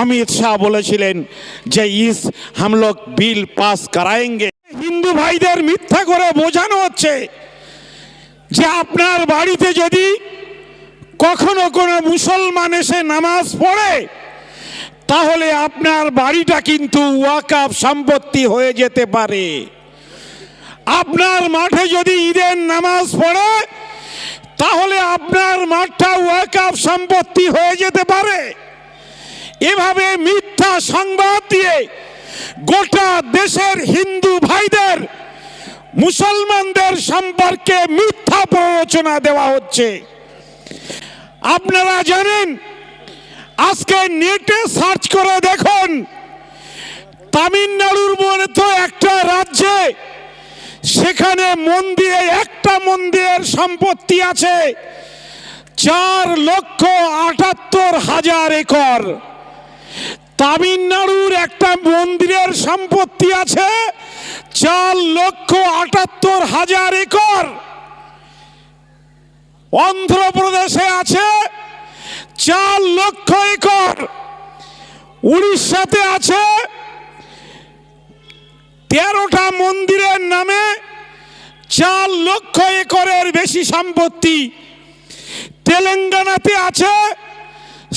অমিত শাহ বলেছিলেন যে ইস, হাম লোগ বিল পাস করায়েঙ্গে। হিন্দু ভাইদের মিথ্যা করে বোঝানো হচ্ছে যে আপনার বাড়িতে যদি কখনো কোনো মুসলমান এসে নামাজ পড়ে, তাহলে আপনার বাড়িটা কিন্তু ওয়াকাফ সম্পত্তি হয়ে যেতে পারে। আপনার মাঠে যদি ঈদের নামাজ পড়ে, তাহলে আপনার মাঠটা ওয়াকাফ সম্পত্তি হয়ে যেতে পারে। এভাবে মিথ্যা সংবাদ দিয়ে গোটা দেশের হিন্দু ভাইদের, মুসলমানদের সম্পর্কে মিথ্যা প্ররোচনা দেওয়া হচ্ছে। আপনারা জানেন, আজকে নেটে সার্চ করে দেখুন, তামিলনাড়ুর মতো একটা রাজ্যে সেখানে মন্দিরে একটা মন্দিরের সম্পত্তি আছে, চার লক্ষ আটাত্তর হাজার একর। তামিলনাড়ুর একটা মন্দিরের সম্পত্তি আছে চার লক্ষ আটাত্তর হাজার একর। অন্ধ্রপ্রদেশে আছে চার লক্ষ একর। উড়িষ্যাতে আছে তেরোটা মন্দিরের নামে চার লক্ষ একরের বেশি সম্পত্তি। তেলেঙ্গানাতে আছে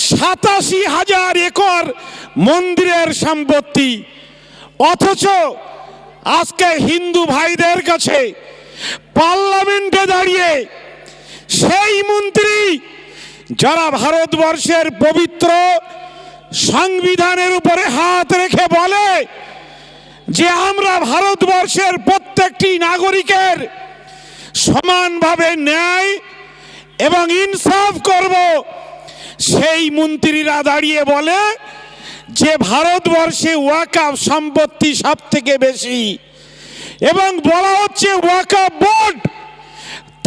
সাতাশি হাজার একর মন্দিরের সম্পত্তি। অথচ আজকে হিন্দু ভাইদের কাছে পার্লামেন্টে দাঁড়িয়ে সেই মন্ত্রী, যারা ভারতবর্ষের পবিত্র সংবিধানের উপরে হাত রেখে বলে যে আমরা ভারতবর্ষের প্রত্যেকটি নাগরিকের সমানভাবে ন্যায় এবং ইনসাফ করব, সেই মন্ত্রীরা দাঁড়িয়ে বলে যে ভারতবর্ষে ওয়াকাফ সম্পত্তি সব থেকে বেশি, এবং বলা হচ্ছে ওয়াকাফ বোর্ড,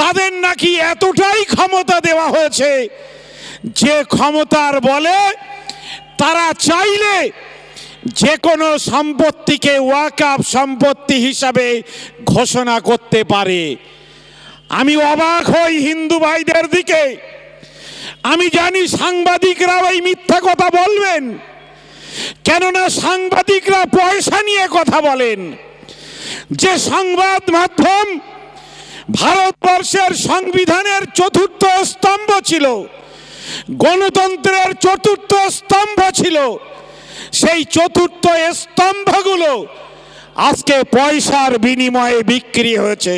তাদের নাকি এতটাই ক্ষমতা দেওয়া হয়েছে যে ক্ষমতার বলে তারা চাইলে যে কোনো সম্পত্তিকে ওয়াকাফ সম্পত্তি হিসাবে ঘোষণা করতে পারে। আমি অবাক হই হিন্দু ভাইদের দিকে। আমি জানি সাংবাদিকরা ওই মিথ্যা কথা বলবেন। কেননা সাংবাদিকরা পয়সা নিয়ে কথা বলেন। যে সংবাদ মাধ্যম ভারতবর্ষের সংবিধানের চতুর্থ স্তম্ভ ছিল, গণতন্ত্রের চতুর্থ স্তম্ভ ছিল, সেই চতুর্থ স্তম্ভগুলো আজকে পয়সার বিনিময়ে বিক্রি হয়েছে।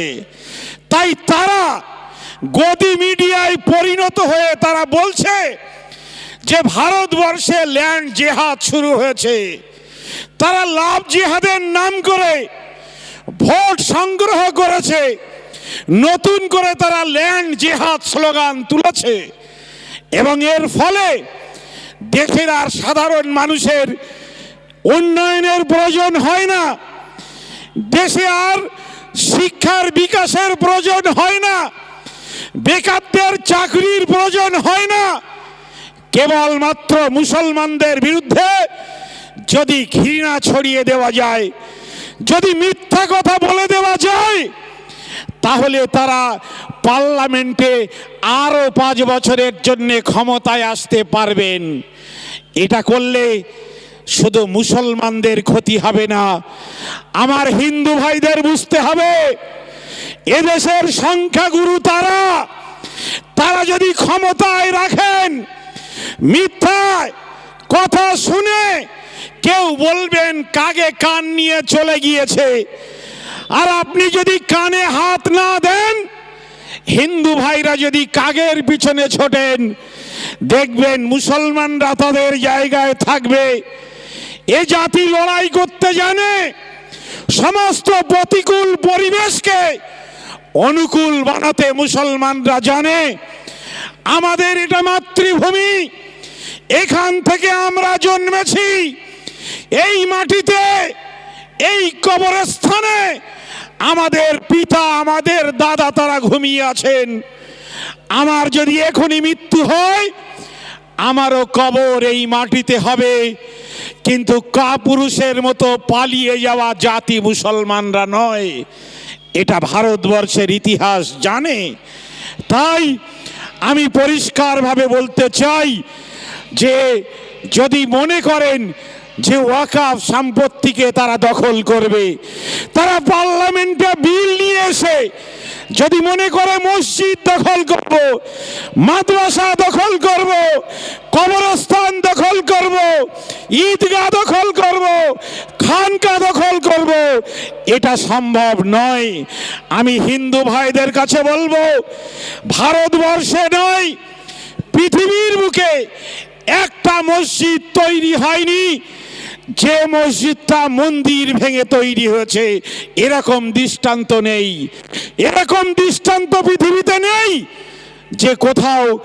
তাই তারা গদি মিডিয়ায় পরিণত হয়ে তারা বলছে যে ভারতবর্ষে ল্যান্ড জেহাদ শুরু হয়েছে, তারা লাভ জেহাদের নাম করে ভোট সংগ্রহ করেছে, নতুন করে তারা ল্যান্ড জেহাদ স্লোগান তুলেছে এবং এর ফলে দেশের আর সাধারণ মানুষের উন্নয়নের প্রয়োজন হয় না, দেশে আর শিক্ষার বিকাশের প্রয়োজন হয় না, বেকারদের চাকরির প্রয়োজন হয় না। কেবলমাত্র মুসলমানদের বিরুদ্ধে যদি ঘৃণা ছড়িয়ে দেওয়া যায়, যদি মিথ্যা কথা বলে দেওয়া যায়, তাহলে তারা পার্লামেন্টে আরও পাঁচ বছরের জন্য ক্ষমতায় আসতে পারবেন। এটা করলে শুধু মুসলমানদের ক্ষতি হবে না, আমার হিন্দু ভাইদের বুঝতে হবে, এদেশের সংখ্যাগুরু তারা তারা যদি ক্ষমতায় রাখেন মিথ্যায় কথা শুনে কেউ বলবেন কাগে কান নিয়ে চলে গিয়েছে? আর আপনি যদি কানে হাত না দেন, হিন্দু ভাইরা যদি কাগের পিছনে ছোটেন, দেখবেন মুসলমানরা তাদের জায়গায় থাকবে। এ জাতি লড়াই করতে জানে, সমস্ত প্রতিকূল পরিবেশকে অনুকূল বানাতে মুসলমানরা জানে। আমাদের এটা মাতৃভূমি এখান থেকে আমরা জন্মেছি। এই মাটিতে, এই কবরস্থানে আমাদের পিতা, আমাদের দাদা তারা ঘুমিয়ে আছেন। আমার যদি এখনই মৃত্যু হয়, আমারও কবর এই মাটিতে হবে। কিন্তু কাপুরুষের মতো পালিয়ে যাওয়া জাতি মুসলমানরা নয়। এটা ভারতবর্ষের ইতিহাস জানে। তাই আমি পরিষ্কারভাবে বলতে চাই যে যদি মনে করেন যে ওয়াকাফ সম্পত্তিকে তারা দখল করবে, তারা পার্লামেন্টে বিল নিয়ে এসে যদি মনে করে মসজিদ দখল করব, মাদ্রাসা দখল করব, কবরস্থান দখল করব, ঈদগাহ দখল করব, খানকা দখল করব, এটা সম্ভব নয়। আমি হিন্দু ভাইদের কাছে বলব, ভারতবর্ষে নয়, পৃথিবীর বুকে একটা মসজিদ তৈরি হয়নি। যে মসজিদটা মন্দির ভেঙে তৈরি হয়েছে, এরকম দৃষ্টান্ত নেই। এরকম দৃষ্টান্ত পৃথিবীতে নেই যে কোথাও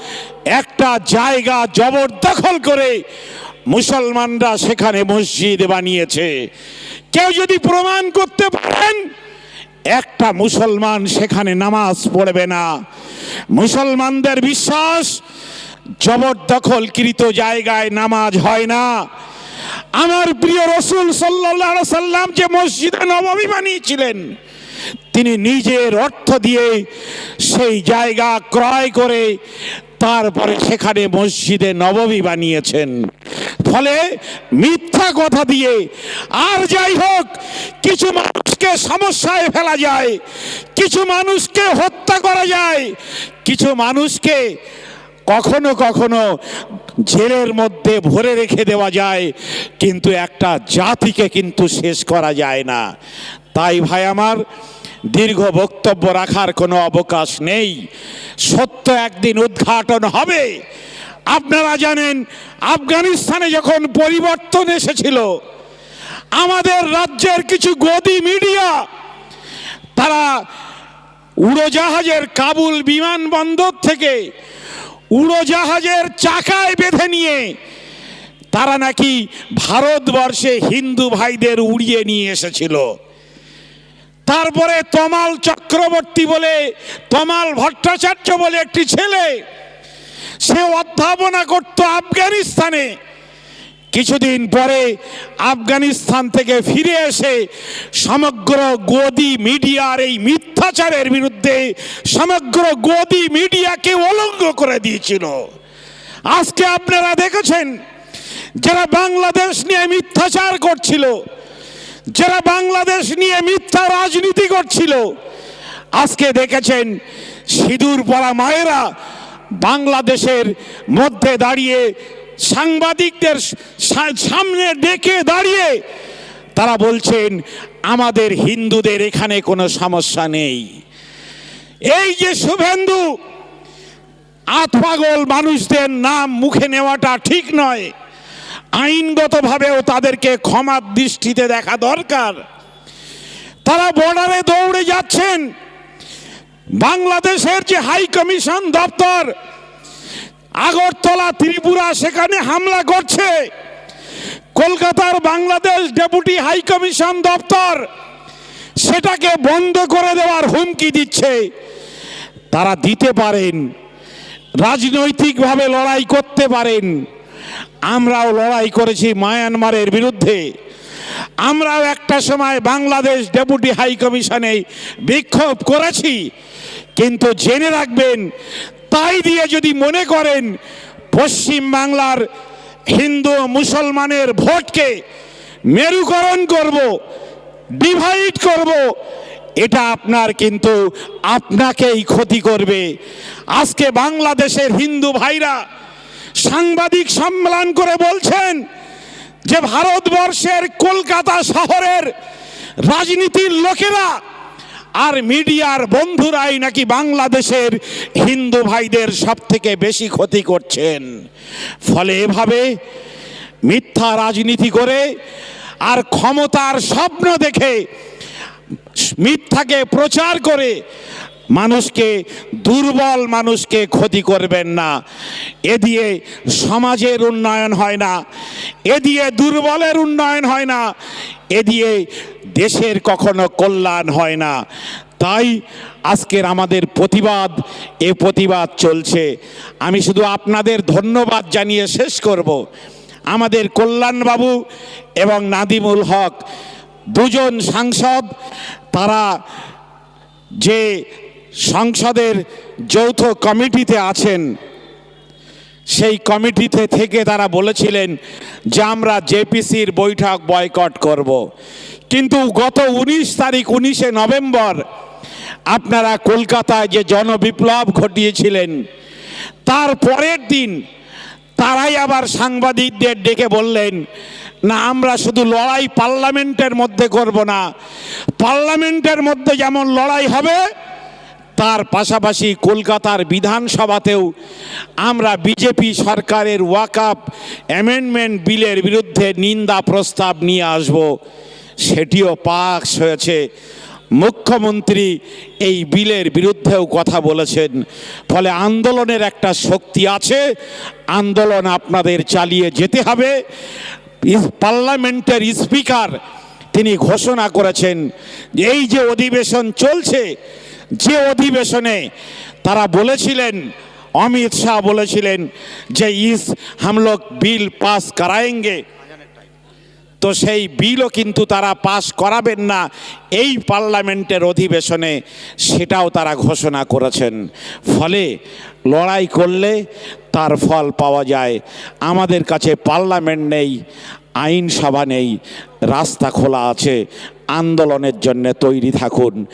একটা জায়গা জবরদখল করে মুসলমানরা সেখানে মসজিদ বানিয়েছে। কেউ যদি প্রমাণ করতে পারেন, একটা মুসলমান সেখানে নামাজ পড়বে না। মুসলমানদের বিশ্বাস জবরদখলকৃত জায়গায় নামাজ হয় না। আমার প্রিয় রসুল সাল্লাহ সাল্লাম যে মসজিদে নবমী বানিয়েছিলেন, তিনি নিজের অর্থ দিয়ে সেই জায়গা ক্রয় করে তারপরে সেখানে মসজিদে নবমী বানিয়েছেন। ফলে মিথ্যা কথা দিয়ে আর যাই হোক, কিছু মানুষকে সমস্যায় ফেলা যায়, কিছু মানুষকে হত্যা করা যায়, কিছু মানুষকে কখনো কখনো জেলের মধ্যে ভরে রেখে দেওয়া যায়, কিন্তু একটা জাতিকে কিন্তু শেষ করা যায় না। তাই ভাই আমার, দীর্ঘ বক্তব্য রাখার কোনো অবকাশ নেই। সত্য একদিন উদ্ঘাটন হবে। আপনারা জানেন, আফগানিস্তানে যখন পরিবর্তন এসেছিল, আমাদের রাজ্যের কিছু গদি মিডিয়া, তারা উড়োজাহাজের কাবুল বিমানবন্দর থেকে উড়োজাহাজের চাকায় বেঁধে নিয়ে তারা নাকি ভারতবর্ষে হিন্দু ভাইদের উড়িয়ে নিয়ে এসেছিল। তারপরে তমাল চক্রবর্তী বলে, তমাল ভট্টাচার্য বলে একটি ছেলে, সে অধ্যাপনা করতো আফগানিস্তানে। কিছুদিন পরে আফগানিস্তান থেকে ফিরে এসে সমগ্র গদি মিডিয়ার এই মিথ্যাচারের বিরুদ্ধে সমগ্র গদি মিডিয়াকে অলঙ্গ করে দিয়েছিল। আজকে আপনারা দেখেছেন, যারা বাংলাদেশ নিয়ে মিথ্যাচার করছিল, যারা বাংলাদেশ নিয়ে মিথ্যা রাজনীতি করছিল, আজকে দেখেছেন সিঁদুর পরা মায়েরা বাংলাদেশের মধ্যে দাঁড়িয়ে সাংবাদিকদের সামনে ডেকে দাঁড়িয়ে তারা বলছেন, আমাদের হিন্দুদের এখানে কোনো সমস্যা নেই। এই যে শুভেন্দু, আতপাগল মানুষদের নাম মুখে নেওয়াটা ঠিক নয়। আইনগতভাবেও তাদেরকে ক্ষমার দৃষ্টিতে দেখা দরকার। তারা বর্ডারে দৌড়ে যাচ্ছেন। বাংলাদেশের যে হাই কমিশন দপ্তর আগরতলা, ত্রিপুরা সেখানে হামলা করছে। কলকাতার বাংলাদেশ ডেপুটি হাই কমিশন দপ্তর সেটাকে বন্ধ করে দেওয়ার হুমকি দিচ্ছে। তারা দিতে পারেন, রাজনৈতিকভাবে লড়াই করতে পারেন। আমরাও লড়াই করেছি মায়ানমারের বিরুদ্ধে। আমরাও একটা সময় বাংলাদেশ ডেপুটি হাই কমিশনে বিক্ষোভ করেছি। কিন্তু জেনে রাখবেন তাই দিয়ে যদি মনে করেন পশ্চিম বাংলার হিন্দু মুসলমানের ভোটকে মেরুকরণ করব ডিভাইড করব, এটা আপনার কিন্তু আপনাকেই ক্ষতি করবে। আজকে বাংলাদেশের হিন্দু ভাইরা সাংবাদিক সম্মেলন করে বলছেন যে ভারতবর্ষের কলকাতা শহরের রাজনীতির লোকেরা আর মিডিয়ার বন্ধুরাই নাকি বাংলাদেশের হিন্দু ভাইদের সব থেকে বেশি ক্ষতি করছেন। ফলে এভাবে মিথ্যা রাজনীতি করে আর ক্ষমতার স্বপ্ন দেখে মিথ্যাকে প্রচার করে মানুষকে, দুর্বল মানুষকে ক্ষতি করবেন না। এ দিয়ে সমাজের উন্নয়ন হয় না। এ দিয়ে দুর্বলের উন্নয়ন হয় না। এ দিয়ে দেশের কখনো কল্যাণ হয় না। তাই আজকের আমাদের প্রতিবাদ, এ প্রতিবাদ চলছে। আমি শুধু আপনাদের ধন্যবাদ জানিয়ে শেষ করব। আমাদের কল্যাণবাবু এবং নাদিমুল হক দুজন সাংসদ, তারা যে সংসদের যৌথ কমিটিতে আছেন। সেই কমিটিতে থেকে তারা বলেছিলেন যে আমরা জেপিসির বৈঠক বয়কট করব। কিন্তু গত উনিশ তারিখ, উনিশে নভেম্বর আপনারা কলকাতায় যে জনবিপ্লব ঘটিয়েছিলেন, তার পরের দিন তারাই আবার সাংবাদিকদের ডেকে বললেন, না, আমরা শুধু লড়াই পার্লামেন্টের মধ্যে করব না। পার্লামেন্টের মধ্যে যেমন লড়াই হবে তার পাশাপাশি কলকাতার বিধানসভাতেও আমরা বিজেপি সরকারের ওয়াকআপ অ্যামেন্ডমেন্ট বিলের বিরুদ্ধে নিন্দা প্রস্তাব নিয়ে আসব। সেটিও পাস হয়েছে। মুখ্যমন্ত্রী এই বিলের বিরুদ্ধেও কথা বলেছেন। ফলে আন্দোলনের একটা শক্তি আছে। আন্দোলন আপনাদের চালিয়ে যেতে হবে। পার্লামেন্টের স্পিকার তিনি ঘোষণা করেছেন এই যে অধিবেশন চলছে যে অধিবেশনে তারা বলেছিলেন, অমিত শাহ বলেছিলেন যে ইস হাম লোগ বিল পাস করায়েঙ্গে। তো সেই বিলও কিন্তু তারা পাশ করাবেন না। এই পার্লামেন্টের অধিবেশনে সেটাও তারা ঘোষণা করেছেন। ফলে লড়াই করলে তার ফল পাওয়া যায়। আমাদের কাছে পার্লামেন্ট নেই, আইনসভা নেই, রাস্তা খোলা আছে। আন্দোলনের জন্য তৈরি থাকুন।